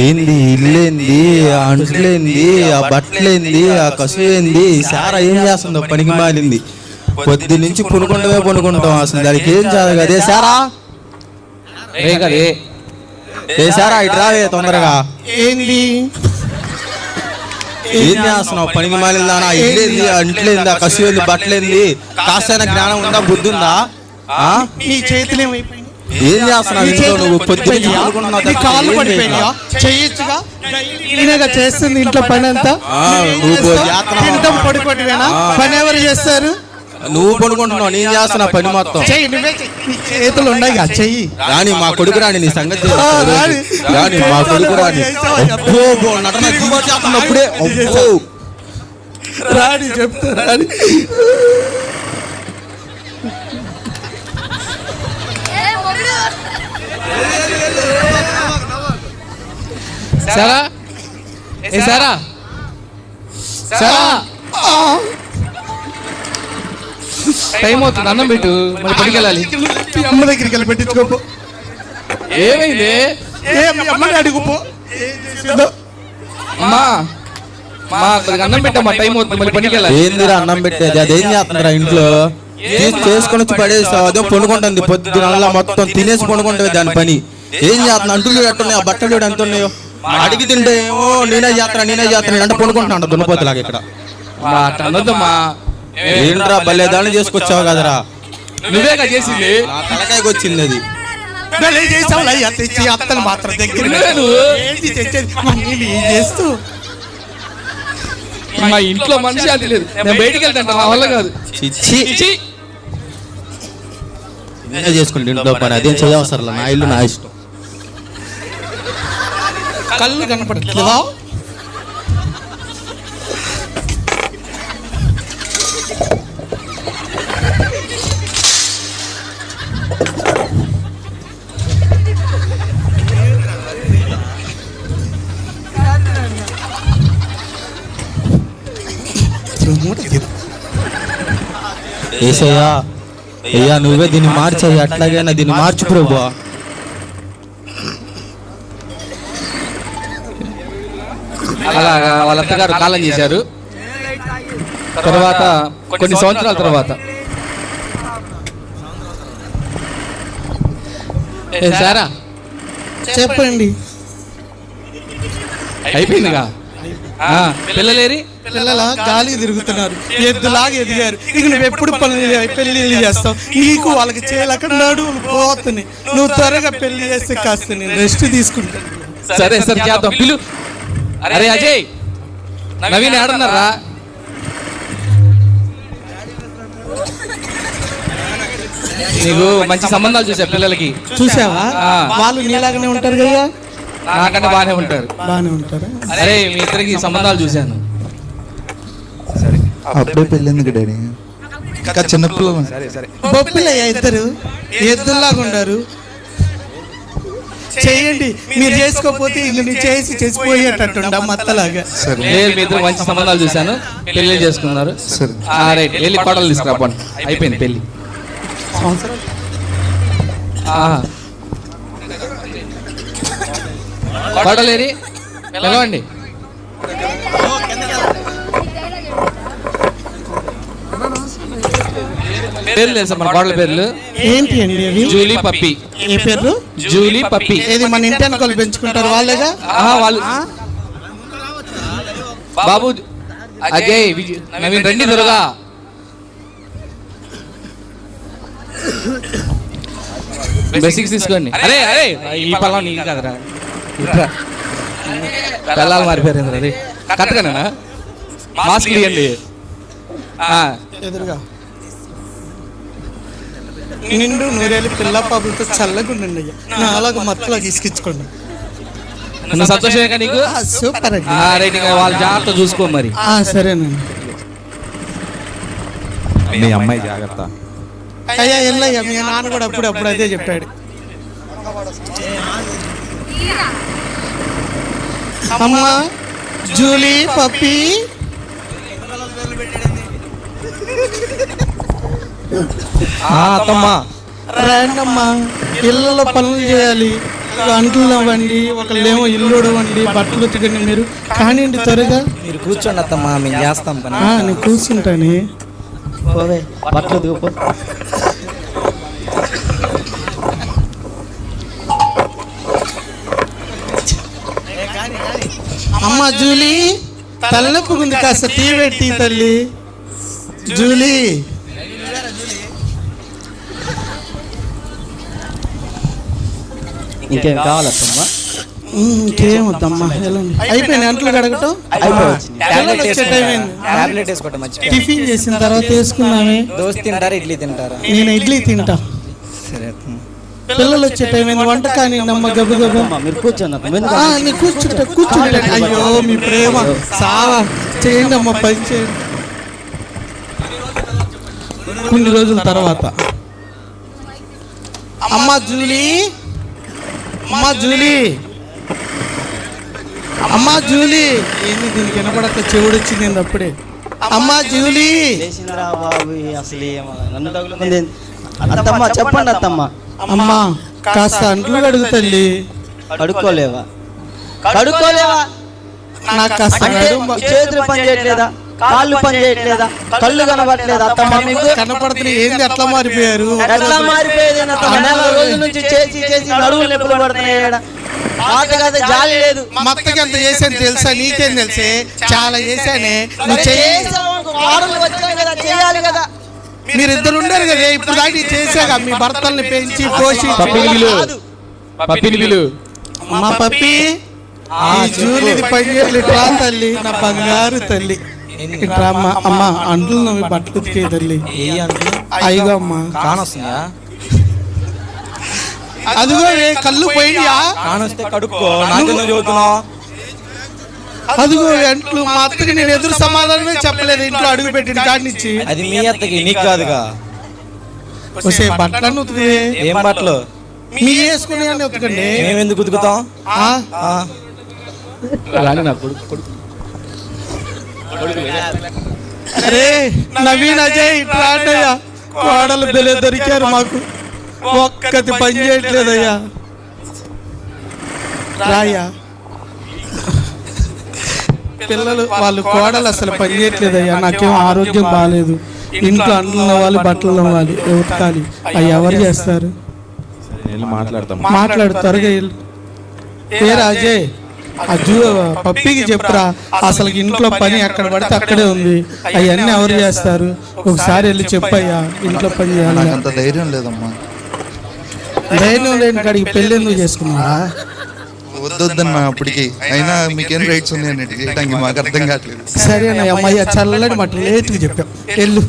ఏంది ఇల్లేంది ఆ అంట్లేంది ఆ బట్టలేంది ఆ కసువేంది సారా ఏం చేస్తుందో పనికి మాలింది. పొద్దు నుంచి పునుకుంటమే పునుకుంటాం అసలు దానికి ఏం చేయాలి అదే సారా ఏ సారా ఇటు రావే తొందరగా. ఏంది? ఏం చేస్తున్నావు? పనికి మాలిందా? ఆ ఇల్లేంది ఆ అంట్లేంది ఆ కసువేంది బట్టలేంది కాస్తైనా జ్ఞానం ఉందా బుద్ధి ఉందా? ఆ? నీ ఏం చేస్తున్నావు? నీ ఇంట్లో చేతులు నువ్వు కాళ్ళు. చేయొచ్చుగా నేనేగా చేస్తుంది ఇంట్లో పని అంతా. తింటాం పడుకోవటమేనా. పని ఎవరు చేస్తారు? నువ్వు పడుకుంటున్నావు నేను చేస్తున్నా పని మొత్తం. చేతులు ఉన్నాయి చెయ్యి. రాని మా కొడుకు రాని నీ సంగతి. రాని. మా కొడుకు రాని నటన చేస్తున్నప్పుడే రాని చెప్తా రాని సరా ఏ సరా సరా టైం అవుతుంది అన్నం పెట్టు. మరి పడికి వెళ్ళాలి మీ అమ్మ దగ్గరికి వెళ్ళి పెట్టించుకోపో. ఏమైంది? ఏ అడుగుపో ఏం? అమ్మా. మా అన్నం పెట్టమ్మా టైం అవుతుంది మరి పడికి వెళ్ళాలి ఏందిరా అన్నం పెట్టేది? అదేం చేస్తుందిరా ఇంట్లో? తీసి చేసుకొని వచ్చి పడేసావు అదే పండుకుంటుంది పొద్దునల్లా మొత్తం తినేసి పండుకుంటుంది దాని పని. ఏం చేస్తున్నా అంటులు ఎట్టున్నాయి ఆ బట్టలు చూడు ఎంత ఉన్నాయో అడిగి తింటే ఏమో నేనే చేస్తున్నా నేనే చేస్తున్నా అంటే పండుకుంటున్నాడు దున్నపోతులాగా ఇక్కడ. ఏంట్రా భలే దాన్ని చేసుకొచ్చావు కదరా. నువ్వేగా చేసింది? నా తలకాయకి వచ్చింది అది. చేసావు అయ్యా తెచ్చి అత్తలు మాత్రం దగ్గర చేస్తూ? మా ఇంట్లో మనిషి అది లేదు. నేను బయటికి వెళ్తాను నా వల్ల కాదు. చేసుకుంటే ఇంట్లో పని అదేం చేయవసరం నా ఇల్లు నా ఇష్టం. కళ్ళు కనపడట్లేదా? ఏసయ్యా అయ్యా నువ్వే దీన్ని మార్చయ్యా అట్లాగైనా దీన్ని మార్చు ప్రభు అలాగా వాళ్ళ అత్తగారు కాలం చేశారు. తర్వాత కొన్ని సంవత్సరాల తర్వాత. ఏ సారా? చెప్పండి. అయిపోయిందిగా? ఆ, పిల్లలేరి? పిల్లల గాలి తిరుగుతున్నారు. ఎద్దులాగా ఎదిగారు. ఇక నువ్వు ఎప్పుడు పనులు పెళ్ళి చేస్తావు. నీకు వాళ్ళకి చేయలేక నడువులు పోతున్నాయి. నువ్వు త్వరగా పెళ్ళి చేస్తే కాస్త నేను రెస్ట్ తీసుకుంటాను సరే సరే చేద్దాం పిలు అరే అజయ్ నవీన్ ఏడన్నారా నీకు మంచి సంబంధాలు చూసా పిల్లలకి. చూసావా. వాళ్ళు నీలాగానే ఉంటారు కదా? నాకంటే బాగానే ఉంటారు. బాగానే ఉంటారా? అరే మీ ఇద్దరికి సంబంధాలు చూశాను. అప్పుడే పెళ్ళింది డాడీ? ఇంకా చిన్నపిల్లలు బొబ్బిలయ్యా ఇద్దరు? ఎద్దుల్లాగా ఉండారు. చేయండి. మీరు చేసుకోకపోతే నేను చేసి చేసిపోయేటట్టుండ మత్తలాగా సరే లేదు మీ ఇద్దరు మంచి సంబంధాలు చూశాను. పెళ్ళి చేసుకున్నారు. రైట్. వెళ్ళి కోటలు తీసుకురాపండి. అయిపోయింది పెళ్ళి ఆహా. కోటలేరి పిలవండి. పేర్లు తెలుసా మన కోడల పేర్లు. ఏంటి అండి అవి? Julie puppy. ఏ పేరు జూలీ పప్పి. ఏది మన ఇంటి వెనకాల పెంచుకుంటారు వాళ్ళేగా? ఆహా, వాళ్ళు బాబు అజయ్ విజయ్ నవీన్ రండి బేసిక్స్ తీసుకోండి. అరే అరే ఈ పళ్ళం నీకు కదరా. ఇట్రా. పిల్లలు మారిపోయారు కరెక్ట్గానేనా మాస్క్ ఆ, ఎదురుగా. నిండు నూరేళ్ళు పిల్ల పాపలతో చల్లగా ఉండండి అయ్యా. నా అలాగ మత్తలా తీసుకించుకోండి నీకు? సూపర్ రైట్ వాళ్ళ జాగ్రత్త చూసుకో మరి. ఆ, సరేనండి. మీ అమ్మాయి జాగ్రత్త. అయ్యా ఎల్లయ్యా మీ నాన్న కూడా అప్పుడు అప్పుడు అదే చెప్పాడు. అమ్మా జూలీ పప్పి. అత్తమ్మా రండమ్మా ఇళ్ళలో పనులు చేయాలి. అంట్లు అవ్వండి ఒకళ్ళేమో ఇల్లు వండి బట్టలు ఉతకండి మీరు. కానివ్వండి త్వరగా. మీరు కూర్చోండి అత్తమ్మా మేము చేస్తాం పని. నేను కూర్చుంటాను. పోవే బట్టలు దిగుపో అమ్మ జూలీ తలనొప్పుకుంది కాస్త టీ పెట్టి తల్లి. జూలీ. ఇంకేం కావాలత్తమ్మా ఉమ్, ఇంకేమొద్దమ్మా అయిపోయింది అంట్లు కడగటం. టాబ్లెట్ వేసుకోవటం టిఫిన్ చేసిన తర్వాత వేసుకున్నామే. దోశ తింటారా ఇడ్లీ తింటారా? నేను ఇడ్లీ తింటా. సరే పిల్లలు వచ్చే టైం అయింది వంట కానీ నమ్మ గబ్బు గబ్బు మీరు కూర్చోండి కూర్చుంటా కూర్చుంటా. అయ్యో మీ ప్రేమ. సావా. చేయండి అమ్మ పని చేయండి. కొన్ని రోజుల తర్వాత. అమ్మ జూలీ. అమ్మ జూలీ. అమ్మ జూలీ. ఏంది దీనికి వినపడక చెవుడు వచ్చింది అప్పుడే? అమ్మ జూలీ. లేచిందిరా బాబు అసలు ఏమో నన్ను తగులుకుంది అత్తమ్మ చెప్పండి అత్తమ్మ. అమ్మ కాస్త అంట్లు కడుగు తల్లి. కడుక్కోలేవా? కడుక్కోలేవా? నాకు కాస్త చేతులు పని చేయట్లేదా? కాళ్ళు పని చేయట్లేదా? కళ్ళు కనబడట్లేదా? అత్తమ్మ మీకు? కనపడుతున్నాయి. ఏంది అట్లా మారిపోయారు? ఎట్లా మారిపోయేది అత్తమ్మ నెల రోజుల నుంచి చేసి చేసి నడువులు నొప్పులు పడుతున్నాయి జాలి లేదు. మొత్తకి అంత చేశాను తెలుసా? నీకేం తెలుసే? చాలా చేశానే నువ్వు వచ్చాయి కదా చేయాలి కదా. మీరిద్దరు ఉండరు కదా? ఇప్పుడు చేశాక మీ భర్తల్ని పెంచి పోషి మా పప్పి ఈ జూలిది పని చేయట్లేదు రా తల్లి నా బంగారు తల్లి. ఇట్రా అమ్మ అమ్మ అంట్లు నవ్వి బట్టలు ఉతికే తల్లి. అయ్యో అమ్మ. కానొస్తుందా అదిగో ఏ కళ్ళు కానొస్తే కడుక్కో నాకెందుకు చదువుతున్నావు? అదిగో అంట్లు మా అత్తకి నేను ఎదురు సమాధానమే చెప్పలేదు ఇంట్లో అడుగు పెట్టిన కాడినిచ్చి అది మీ అత్తకి నీకు కాదుగా. వసే బట్టలను ఉతికే. ఏం బట్టలు? మీ వేసుకునే ఉతకండి. మేము ఎందుకు ఉతుకుతాం? ఆ? ఆ, రాని నా కొడుకు కొడుకు. అరే నవీన్ అజయ్ ఇట్లా అన్నయ్య కోడలు బెలే దొరికారు మాకు. ఒక్కటి పని చేయట్లేదయ్యా. రాయ్యా. పిల్లలు వాళ్ళు కోడలు అసలు పని చేయట్లేదయ్యా. నాకేం ఆరోగ్యం బాగాలేదు ఇంట్లో అంటున్న వాళ్ళు బట్టలు అవ్వాలి ఉతకాలి. అవి ఎవరు చేస్తారు? మాట్లాడతాం. మాట్లాడు త్వరగా వెళ్ళు. ఏ రాజే ఆ జూ పప్పికి చెప్పురా అసలు ఇంట్లో పని ఎక్కడ పడితే అక్కడే ఉంది. అవన్నీ ఎవరు చేస్తారు? ఒకసారి వెళ్ళి చెప్పయ్యా ఇంట్లో పని చేయాలి. నాకు అంత ధైర్యం లేదమ్మా. ధైర్యం లేని కాడికి పెళ్ళి ఎందుకు చేసుకున్నావా వద్దొద్దన్న అప్పటికి. అయినా మీకేం రైట్స్ ఉన్నాయని చేయడానికి మాకు అర్థం కావట్లేదు. సరేనా అమ్మయ్య చల్లటి మాట లేట్గా చెప్పాం. వెళ్ళు.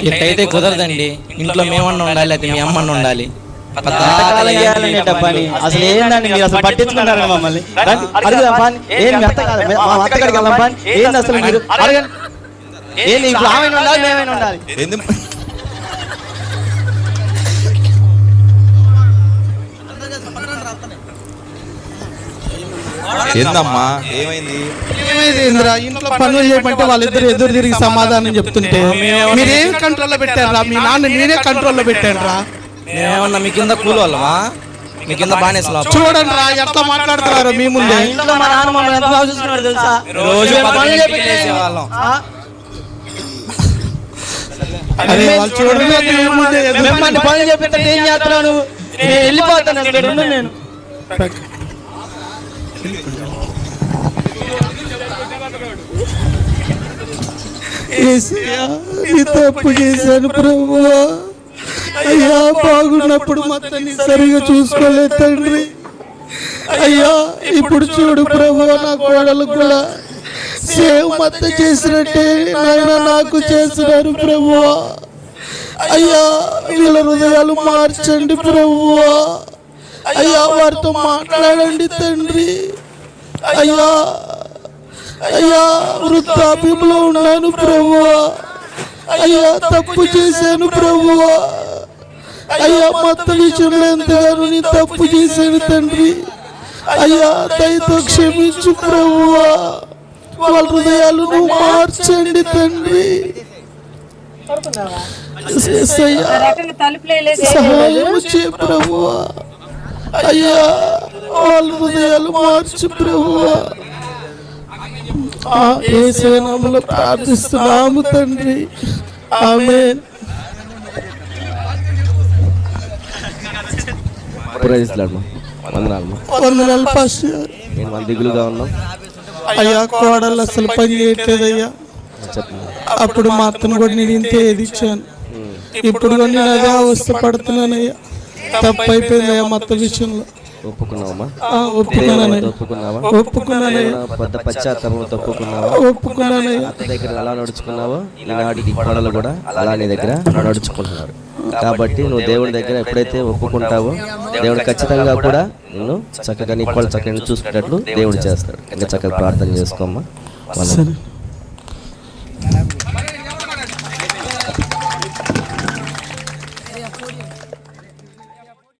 ఇట్టయితే కుదరదండి ఇంట్లో మేమన్నా ఉండాలి అది మీ అమ్మన్న ఉండాలి అసలు ఏందండి మీరు అసలు పట్టించుకుంటారు మమ్మల్ని అడుగుదాం. ఏం అత్త కాదు మా వెళ్దాం. ఏంది అసలు మీరు అడగండి ఏంది ఇప్పుడు ఆమె ఉండాలి మేమైనా ఉండాలి ఏందమ్మా? ఏమైంది? ఏమైంది ఇంద్రా? ఇంట్లో పనులు చేయమంటే వాళ్ళిద్దరు ఎదురు తిరిగి సమాధానం చెప్తుంటే మీరేం కంట్రోల్లో పెట్టారా? మీ నాన్న నేనే కంట్రోల్లో పెట్టానురా? మేమేమన్నా మీ కింద కూలి వాళ్ళమా? మీ కింద బాగానే చూడండి రా ఎట్లా మాట్లాడుతున్నారు మీ ముందే? ఇంట్లో మా నాన్న మమ్మల్ని ఎంత బాగా చూసుకున్నాడు తెలుసా? రోజు పనులు చేపించేసేవాళ్ళం అరే వాళ్ళు చూడండి మిమ్మల్ని పనులు ఏం నేను వెళ్ళిపోతాను నేను. తప్పు చేశాను ప్రభు అయ్యా బాగున్నప్పుడు మొత్తాన్ని సరిగా చూసుకోలేదు తండ్రి. అయ్యా ఇప్పుడు చూడు ప్రభు నా కోడలు కూడా సేవ్ మత్త చేసినట్టే నాయన నాకు చేస్తున్నారు ప్రభువా. అయ్యా వీళ్ళ హృదయాలు మార్చండి ప్రభువా. అయ్యా వారితో మాట్లాడండి తండ్రి. అయ్యా అయ్యా వృద్ధాప్యంలో ఉన్నాను ప్రభువా. అయ్యా తప్పు చేశాను ప్రభువా. అయ్యా మొత్త విషయంలో ఎంతగానో నీ తప్పు చేశాను తండ్రి. అయ్యా దయతో క్షమించు ప్రభువా. వాళ్ళ హృదయాలు నువ్వు మార్చండి తండ్రి. సహాయం చే ప్రభువా. అయ్యా వాళ్ళ హృదయాలు మార్చు ప్రభువా. ప్రార్థిస్తున్నాము తండ్రి. వందనాలు దిగులుగా ఉన్నాం. అయ్యా కోడలు అసలు పని చేయట్లేదయ్యా. అప్పుడు మా అత్తను కూడా నేను ఇంతే ఎదిచ్చాను ఇప్పుడు కూడా నేను అదే అవస్థ పడుతున్నానయ్యా. తప్పు అయిపోయిందయ్యా మా అత్త విషయంలో. ఒప్పుకున్నావమ్మా? ఒప్పుకున్నావా? ఒప్పుకున్నానయ్యా. పెద్ద పశ్చాత్తాపంతో ఒప్పుకున్నావా ఒప్పుకున్నానయ్యా. అత్త దగ్గర ఎలా నడుచుకున్నావో? ఈనాటికి కోడలు కూడా అలా నీ దగ్గర నడుచుకుంటున్నారు. కాబట్టి నువ్వు దేవుడి దగ్గర ఎప్పుడైతే ఒప్పుకుంటావో దేవుడు ఖచ్చితంగా కూడా నిన్ను చక్కగా నీ కోళ్ళు చక్కగా చూసుకునేటట్లు దేవుడు చేస్తాడు. ఇంకా చక్కగా ప్రార్థన చేసుకోమ్మా.